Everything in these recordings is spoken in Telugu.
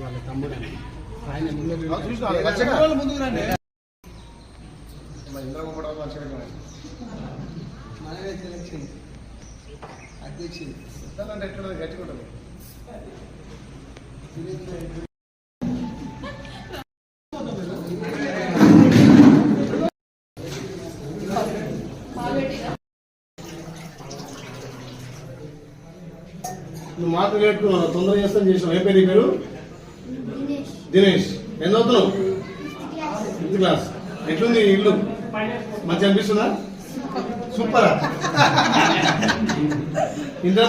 వాళ్ళ తమ్ముడు ఆయన ముందు. మనమే సెలక్షన్ అధ్యక్షుడు ఎట్లుంటది? గట్టిగా ఉంటుంది. నువ్వు మాట పెట్టుకున్నావు తొందర చేస్తాను చేసినావు. ఏ పేరు పేరు? దినేష్. ఎంత అవుతున్నావు ఫిఫ్త్ క్లాస్. ఎట్లుంది ఇల్లు? మంచి అనిపిస్తుందా? సూపరా. ఇంద్ర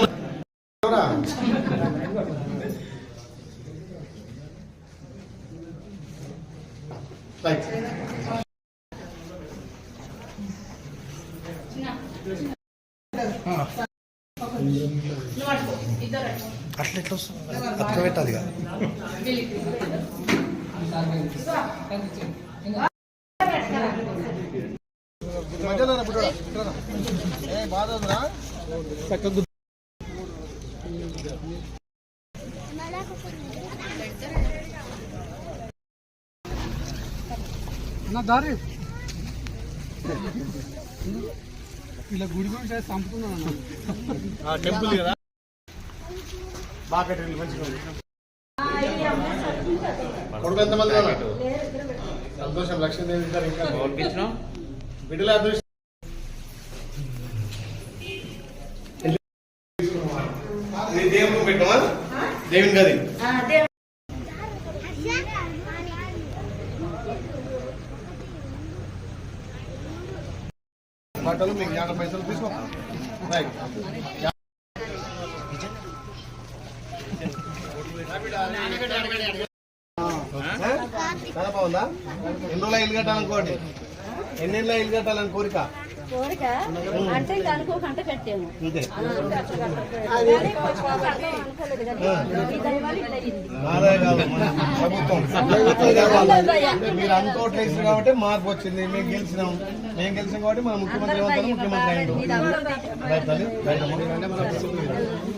రైట్ అట్లా ఎట్లా వస్తుంది? అతక పెట్టాలి దారి. ఇలా గుడి గురించి చంపుతున్నాను టెంపుల్ కదా? బాగా కట్టింది మంచిగా ఉంది. కొడుకు ఎంతమంది ఉన్నారు? సంతోషం. లక్ష్మీదేవి గారు ఇంకా బిడ్డల అదృష్టం. ఇది దేవుడు పెట్టమా? దేవుని గది. బట్టలు మీకు యాభై పైసలు తీసుకో. రైట్. చాలా బాగుందా? ఎన్ని రోజులు ఇల్లు కట్టాలనుకోండి ఎన్ని ఇల్లు ఇల్లు కట్టాలని కోరిక? అంటే అనుకోకుండా కట్టాము. కదా. ప్రభుత్వం. మీరు అనుకోవట్లేదు కాబట్టి మార్పు వచ్చింది. మేము గెలిచినాం. మేము గెలిచాం కాబట్టి మన ముఖ్యమంత్రి ముఖ్యమంత్రి అయ్యిండు